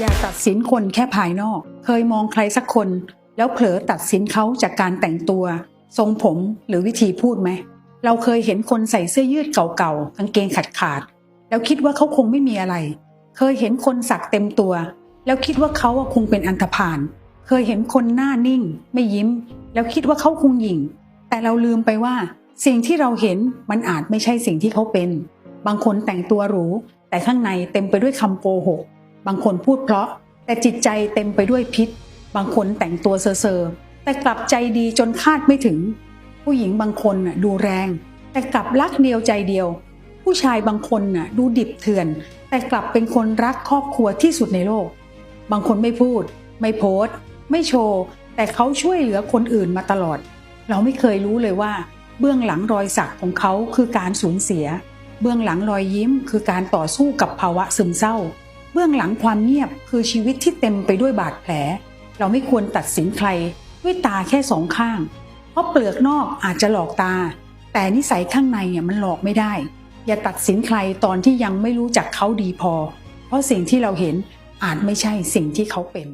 อย่าตัดสินคนแค่ภายนอก เคยมองใครสักคน แล้วเผลอตัดสินเขาจากการแต่งตัว ทรงผมหรือวิธีพูดไหม เราเคยเห็นคนใส่เสื้อยืดเก่าๆกางเกงขาดขาดๆแล้วคิดว่าเขาคงไม่มีอะไร เคยเห็นคนสักเต็มตัว แล้วคิดว่าเขาคงเป็นอันธพาล เคยเห็นคนหน้านิ่ง ไม่ยิ้ม แล้วคิดว่าเขาคงหยิ่ง แต่เราลืมไปว่า สิ่งที่เราเห็นมันอาจไม่ใช่สิ่งที่เขาเป็น บางคนแต่งตัวหรูแต่ข้างในเต็มไปด้วยคำโกหก บางคนพูดเพราะ แต่จิตใจเต็มไปด้วยพิษ บางคนแต่งตัวเซอร์แต่กลับใจดีจนคาดไม่ถึง ผู้หญิงบางคนน่ะดูแรง แต่กลับรักเดียวใจเดียว ผู้ชายบางคนน่ะดูดิบเถื่อน แต่กลับเป็นคนรักครอบครัวที่สุดในโลก บางคนไม่พูด ไม่โพสต์ ไม่โชว์ แต่เขาช่วยเหลือคนอื่นมาตลอด เราไม่เคยรู้เลยว่า เบื้องหลังรอยสักของเขาคือการสูญเสีย เบื้องหลังรอยยิ้มคือการต่อสู้กับภาวะซึมเศร้า เบื้องหลังความเงียบคือชีวิตที่เต็มไปด้วยบาดแผล เราไม่ควรตัดสินใครด้วยตาแค่สองข้าง เพราะเปลือกนอกอาจจะหลอกตา แต่นิสัยข้างในเนี่ยมันหลอกไม่ได้ อย่าตัดสินใครตอนที่ยังไม่รู้จักเขาดีพอ เพราะสิ่งที่เราเห็นอาจไม่ใช่สิ่งที่เขาเป็น